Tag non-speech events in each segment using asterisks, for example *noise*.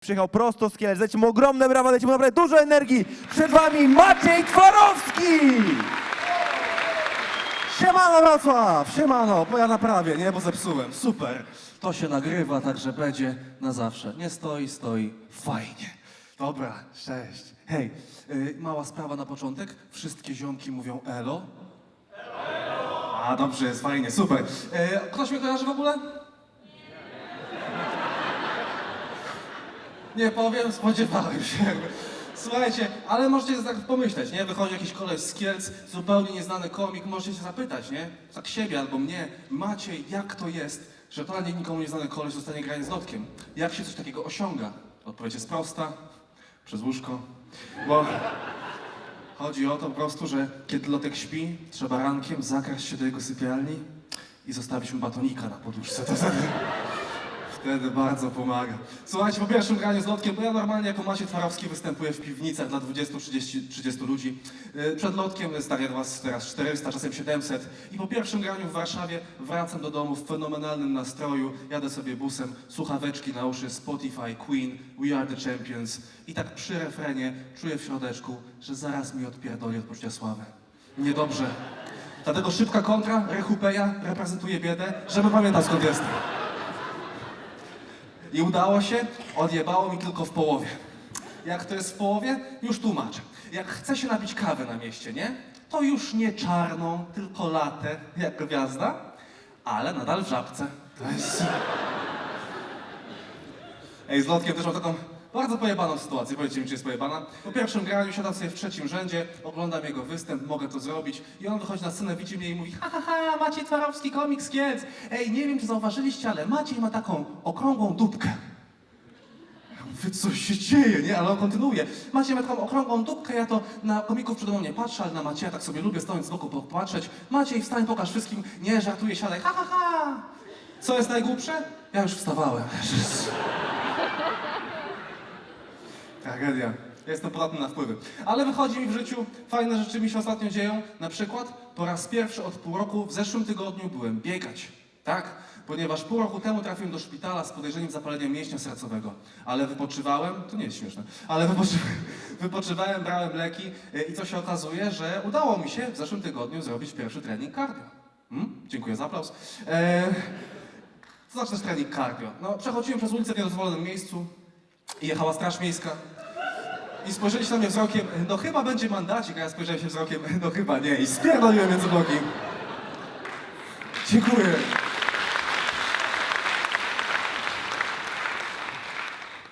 Przyjechał prosto z Kielc. Dajcie mu ogromne brawa, dajcie mu naprawdę dużo energii. Przed wami Maciej Twarowski! Siemano Wrocław, siemano, bo ja naprawię, nie, bo zepsułem, super. To się nagrywa, także będzie na zawsze. Nie stoi, stoi, fajnie. Dobra, cześć. Hej, y, mała sprawa na początek. Wszystkie ziomki mówią elo. A, dobrze, jest fajnie, super. Y, ktoś mnie kojarzy w ogóle? Nie powiem, spodziewałem się. Słuchajcie, ale możecie tak pomyśleć, nie? Wychodzi jakiś koleś z Kielc, zupełnie nieznany komik, możecie się zapytać, nie? Tak siebie albo mnie, Maciej, jak to jest, że totalnie nikomu nieznany koleś zostanie granie z lotkiem? Jak się coś takiego osiąga? Odpowiedź jest prosta, przez łóżko, bo chodzi o to po prostu, że kiedy lotek śpi, trzeba rankiem zakraść się do jego sypialni i zostawić mu batonika na poduszce. To wtedy... Bardzo pomaga. Słuchajcie, po pierwszym graniu z lotkiem, bo ja normalnie jako Maciej Twarowski występuję w piwnicach dla 20-30 30 ludzi. Yy, Przed lotkiem stawia do was teraz 400, czasem 700. I po pierwszym graniu w Warszawie wracam do domu w fenomenalnym nastroju. Jadę sobie busem, słuchaweczki na uszy, Spotify, Queen, We Are The Champions. I tak przy refrenie czuję w środeczku, że zaraz mi odpierdoli od poczucia sławy. Niedobrze. Dlatego szybka kontra, Rechupeja reprezentuje biedę, żeby pamiętać skąd jestem. I udało się, odjebało mi tylko w połowie. Jak to jest w połowie? Już tłumaczę. Jak chce się napić kawy na mieście, nie? To już nie czarną, tylko latę, jak gwiazda, ale nadal w żabce. To jest... Ej, z lotkiem też mam taką bardzo pojebaną sytuację. Powiedzcie mi, czy jest pojebana. Po pierwszym graniu siadam sobie w trzecim rzędzie, oglądam jego występ, mogę to zrobić i on wychodzi na scenę, widzi mnie i mówi ha, ha, ha, Maciej Twarowski, komik z. Ej, nie wiem, czy zauważyliście, ale Maciej ma taką okrągłą dupkę. Ja Mówię, co się dzieje, nie? Ale on kontynuuje. Maciej ma taką okrągłą dupkę, ja to na komików przede mną nie patrzę, ale na Macieja tak sobie lubię stojąc z boku popatrzeć. Maciej, wstań, pokaż wszystkim. Nie, żartuję, siadaj. Ha, ha, ha. Co jest najgłupsze? Ja już wstawałem. Tragedia. Jestem podatny na wpływy. Ale wychodzi mi w życiu, fajne rzeczy mi się ostatnio dzieją. Na przykład po raz pierwszy od pół roku w zeszłym tygodniu byłem biegać. Tak? Ponieważ pół roku temu trafiłem do szpitala z podejrzeniem zapalenia mięśnia sercowego. Ale wypoczywałem, to nie jest śmieszne, ale wypoczy, *laughs* wypoczywałem, brałem leki y, i co się okazuje, że udało mi się w zeszłym tygodniu zrobić pierwszy trening cardio. Hmm? Dziękuję za aplauz. E, co znaczy też trening cardio? No, przechodziłem przez ulicę w niedozwolonym miejscu i jechała straż miejska. I spojrzeli się na mnie wzrokiem, no chyba będzie mandacik, a ja spojrzałem się wzrokiem, no chyba nie. I spierdoliłem między bloki. Dziękuję.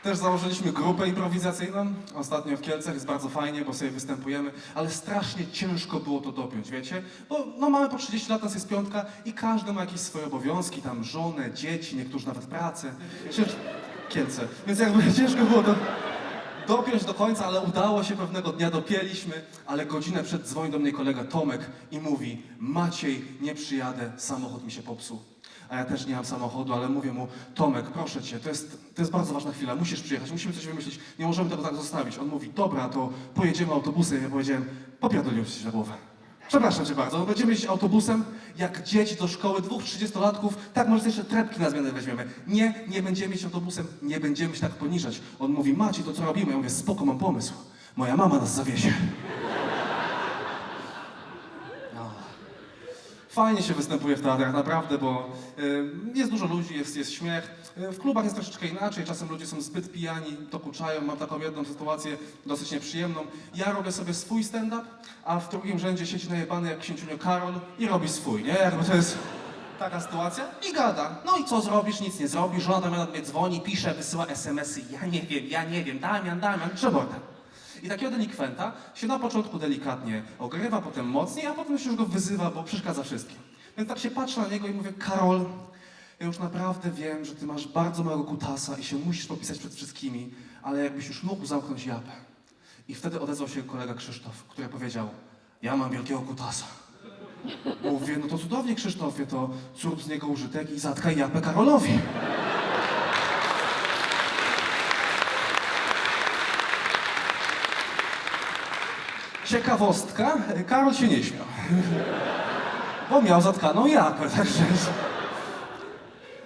Też założyliśmy grupę improwizacyjną. Ostatnio w Kielcach jest bardzo fajnie, bo sobie występujemy, ale strasznie ciężko było to dopiąć, wiecie? Bo no, mamy po 30 lat, nas jest piątka i każdy ma jakieś swoje obowiązki, tam żonę, dzieci, niektórzy nawet pracę. Kielce. Więc jakby *laughs* ciężko było to dopiąć do końca, ale udało się pewnego dnia, dopięliśmy, ale godzinę przed dzwoni do mnie kolega Tomek i mówi Maciej, nie przyjadę, samochód mi się popsuł. A ja też nie mam samochodu, ale mówię mu, Tomek, proszę cię, to jest, to jest bardzo ważna chwila, musisz przyjechać, musimy coś wymyślić, nie możemy tego tak zostawić. On mówi, dobra, to pojedziemy autobusem. Ja powiedziałem, popierdoliłem się na głowę. Przepraszam cię bardzo, będziemy jeździć autobusem, jak dzieci do szkoły, dwóch trzydziestolatków, tak może jeszcze trepki na zmianę weźmiemy. Nie, nie będziemy jeździć autobusem, nie będziemy się tak poniżać. On mówi, Maciej, to co robimy? Ja mówię, spoko, mam pomysł. Moja mama nas zawiezie. Fajnie się występuje w teatrach, naprawdę, bo jest dużo ludzi, jest, jest śmiech. W klubach jest troszeczkę inaczej, czasem ludzie są zbyt pijani, dokuczają. Mam taką jedną sytuację dosyć nieprzyjemną. Ja robię sobie swój stand-up, a w drugim rzędzie siedzi najebany jak księciunio Karol i robi swój, nie? Jakby to jest taka sytuacja i gada. No i co zrobisz? Nic nie zrobisz. Żona Damiana do mnie dzwoni, pisze, wysyła SMS-y. Ja nie wiem, ja nie wiem. Damian, Damian, Trzeborda. I takiego delikwenta się na początku delikatnie ogrywa, potem mocniej, a potem się już go wyzywa, bo przeszkadza wszystkim. Więc tak się patrzę na niego i mówię, Karol, ja już naprawdę wiem, że ty masz bardzo małego kutasa i się musisz popisać przed wszystkimi, ale jakbyś już mógł zamknąć japę. I wtedy odezwał się kolega Krzysztof, który powiedział, ja mam wielkiego kutasa. Mówię, no to cudownie Krzysztofie, to zrób z niego użytek i zatkaj japę Karolowi. Ciekawostka, Karol się nie śmiał. Bo miał zatkaną japę, także...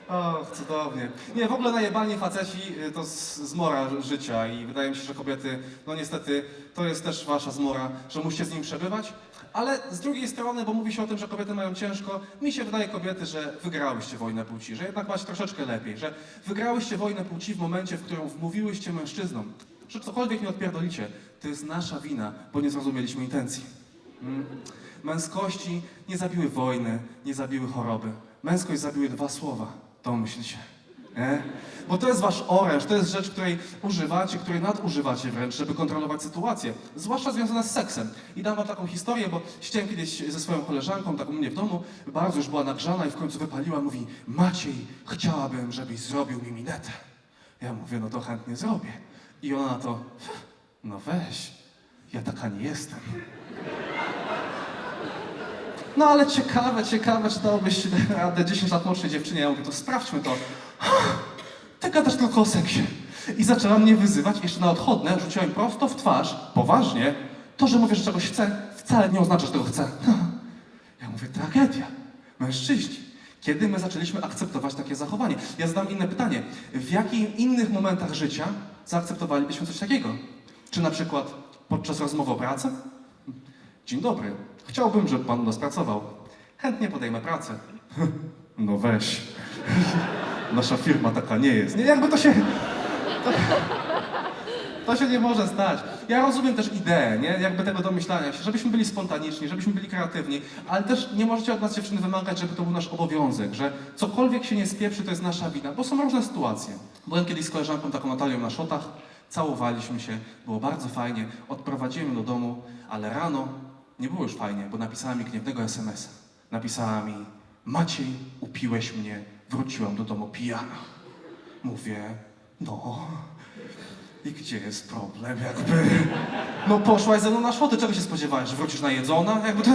Och, cudownie. Nie, w ogóle najebani faceci y, to zmora ży- życia i wydaje mi się, że kobiety, no niestety, to jest też wasza zmora, że musicie z nim przebywać. Ale z drugiej strony, bo mówi się o tym, że kobiety mają ciężko, mi się wydaje kobiety, że wygrałyście wojnę płci, że jednak macie troszeczkę lepiej, że wygrałyście wojnę płci w momencie, w którym wmówiłyście mężczyznom, że cokolwiek nie odpierdolicie, to jest nasza wina, bo nie zrozumieliśmy intencji. Mm. Męskości nie zabiły wojny, nie zabiły choroby. Męskość zabiły dwa słowa. Domyśl się. Nie? Bo to jest wasz oręż, to jest rzecz, której używacie, której nadużywacie wręcz, żeby kontrolować sytuację. Zwłaszcza związana z seksem. I dam wam taką historię, bo siedziałem kiedyś ze swoją koleżanką, tak u mnie w domu, bardzo już była nagrzana i w końcu wypaliła, mówi Maciej, chciałabym, żebyś zrobił mi minetę. Ja mówię, no to chętnie zrobię. I ona na to, no weź, ja taka nie jestem. No ale ciekawe, ciekawe, czy dałobyś radę 10 lat młodszej dziewczynie. Ja mówię, to sprawdźmy to. Ty gadasz tylko o seksie. I zaczęła mnie wyzywać, jeszcze na odchodne rzuciła mi prosto w twarz, poważnie, to, że mówię, że czegoś chcę, wcale nie oznacza, że tego chcę. Ja mówię, tragedia. Mężczyźni. Kiedy my zaczęliśmy akceptować takie zachowanie? Ja zadam inne pytanie. W jakich innych momentach życia zaakceptowalibyśmy coś takiego? Czy na przykład podczas rozmowy o pracy? Dzień dobry. Chciałbym, żeby pan nas pracował. Chętnie podejmę pracę. *laughs* No weź. *laughs* Nasza firma taka nie jest. Nie, jakby to się... To, to się nie może stać. Ja rozumiem też ideę, nie? Jakby tego domyślania się, żebyśmy byli spontaniczni, żebyśmy byli kreatywni, ale też nie możecie od nas dziewczyny wymagać, żeby to był nasz obowiązek, że cokolwiek się nie spieprzy, to jest nasza wina, bo są różne sytuacje. Byłem kiedyś z koleżanką taką Natalią na szotach, całowaliśmy się, było bardzo fajnie, odprowadziłem do domu, ale rano nie było już fajnie, bo napisała mi gniewnego SMS-a. Napisała mi, Maciej, upiłeś mnie, wróciłam do domu pijana. Mówię, no, i gdzie jest problem, jakby? No poszłaś ze mną na szłoty, czego się spodziewałeś, że wrócisz najedzona? Jakby to...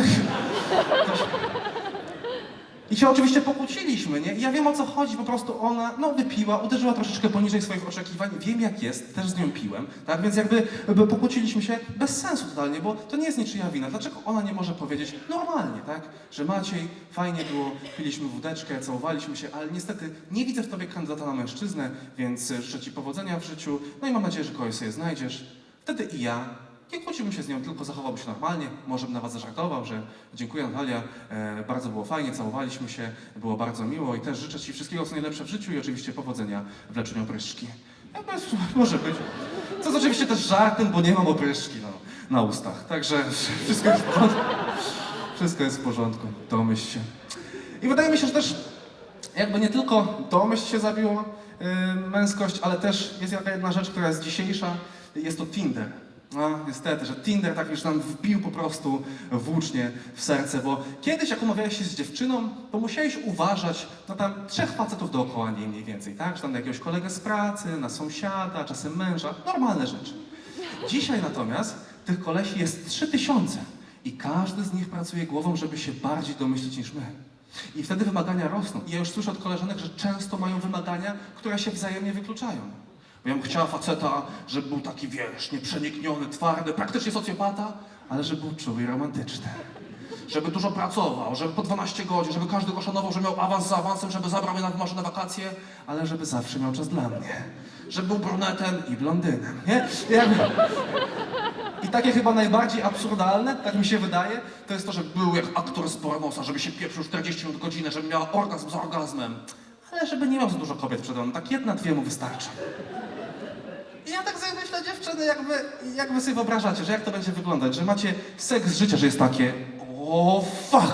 I się oczywiście pokłóciliśmy, nie? I ja wiem o co chodzi, po prostu ona, no wypiła, uderzyła troszeczkę poniżej swoich oczekiwań, wiem jak jest, też z nią piłem, tak? Więc jakby pokłóciliśmy się bez sensu totalnie, bo to nie jest niczyja wina. Dlaczego ona nie może powiedzieć normalnie, tak? Że Maciej, fajnie było, piliśmy wódeczkę, całowaliśmy się, ale niestety nie widzę w tobie kandydata na mężczyznę, więc życzę ci powodzenia w życiu, no i mam nadzieję, że kogoś sobie znajdziesz. Wtedy i ja nie kłóciłbym się z nią, tylko zachowałbym się normalnie. Może bym na was zażartował, że dziękuję Natalia, e, bardzo było fajnie, całowaliśmy się, było bardzo miło i też życzę ci wszystkiego co najlepsze w życiu i oczywiście powodzenia w leczeniu opryszczki. Jakby, *laughs* może być. Co jest oczywiście też żartem, bo nie mam opryszki no, na ustach. Także *laughs* wszystko jest w porządku. Wszystko jest w porządku, domyśl się. I wydaje mi się, że też jakby nie tylko domyśl się zabiło y, męskość, ale też jest jaka jedna rzecz, która jest dzisiejsza, jest to Tinder. No, niestety, że Tinder tak już nam wbił po prostu włócznie w serce, bo kiedyś jak umawiałeś się z dziewczyną, to musiałeś uważać na tam trzech facetów dookoła niej mniej więcej, tak? Że tam na jakiegoś kolegę z pracy, na sąsiada, czasem męża, normalne rzeczy. Dzisiaj natomiast tych kolesi jest trzy tysiące i każdy z nich pracuje głową, żeby się bardziej domyślić niż my. I wtedy wymagania rosną. I ja już słyszę od koleżanek, że często mają wymagania, które się wzajemnie wykluczają. Ja bym chciała faceta, żeby był taki, wiesz, nieprzenikniony, twardy, praktycznie socjopata, ale żeby był czuły i romantyczny. Żeby dużo pracował, żeby po 12 godzin, żeby każdy go szanował, żeby miał awans za awansem, żeby zabrał mnie na wymarzone wakacje, ale żeby zawsze miał czas dla mnie. Żeby był brunetem i blondynem, nie? Jakby... I takie chyba najbardziej absurdalne, tak mi się wydaje, to jest to, że był jak aktor z pornosa, żeby się pieprzył 40 minut godzinę, żeby miała orgazm z orgazmem. Ale żeby nie miał za dużo kobiet przed mną, tak jedna, dwie mu wystarczy. I ja tak sobie dziewczyny, jakby, jak wy sobie wyobrażacie, że jak to będzie wyglądać, że macie seks życia, że jest takie o fuck,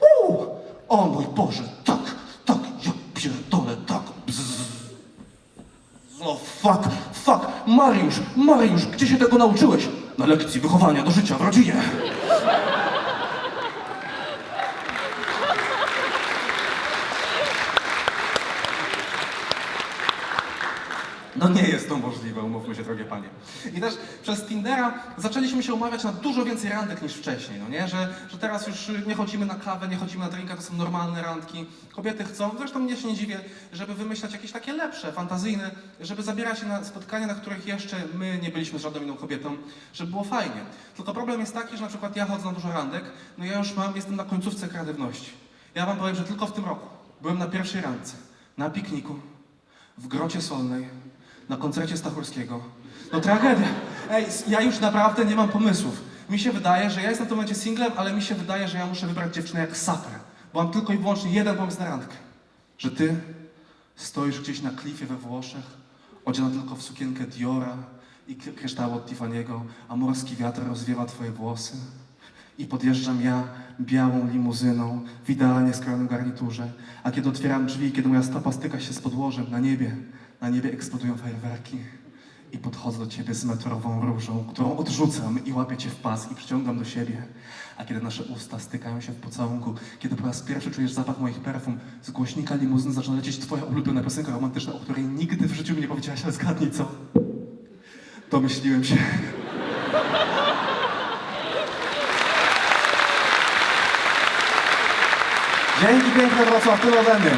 Uuu, o mój Boże, tak, tak, ja pierdolę, tak, bzz. O fuck, fuck, Mariusz, Mariusz, gdzie się tego nauczyłeś? Na lekcji wychowania do życia w rodzinie. No nie jest to możliwe, umówmy się, drogie panie. I też przez Tindera zaczęliśmy się umawiać na dużo więcej randek niż wcześniej, no nie? Że, że teraz już nie chodzimy na kawę, nie chodzimy na drinka, to są normalne randki. Kobiety chcą, zresztą mnie się nie dziwię, żeby wymyślać jakieś takie lepsze, fantazyjne, żeby zabierać się na spotkania, na których jeszcze my nie byliśmy z żadną inną kobietą, żeby było fajnie. Tylko problem jest taki, że na przykład ja chodzę na dużo randek, no ja już mam, jestem na końcówce kreatywności. Ja wam powiem, że tylko w tym roku byłem na pierwszej randce. na pikniku, w Grocie Solnej, na koncercie Stachurskiego. No tragedia. Ej, ja już naprawdę nie mam pomysłów. Mi się wydaje, że ja jestem w tym momencie singlem, ale mi się wydaje, że ja muszę wybrać dziewczynę jak saprę. Bo mam tylko i wyłącznie jeden pomysł na randkę. Że ty stoisz gdzieś na klifie we Włoszech, odziana tylko w sukienkę Diora i kryształ od Tiffany'ego, a morski wiatr rozwiewa twoje włosy. I podjeżdżam ja białą limuzyną w idealnie skrojonym garniturze, a kiedy otwieram drzwi, kiedy moja stopa styka się z podłożem, na niebie, na niebie eksplodują fajerwerki i podchodzę do ciebie z metrową różą, którą odrzucam i łapię cię w pas i przyciągam do siebie. A kiedy nasze usta stykają się w pocałunku, kiedy po raz pierwszy czujesz zapach moich perfum, z głośnika limuzyny zaczyna lecieć twoja ulubiona piosenka romantyczna, o której nigdy w życiu mi nie powiedziałaś, ale zgadnij co? Domyśliłem się. Dzięki piękne Wrocław, tyle ode mnie.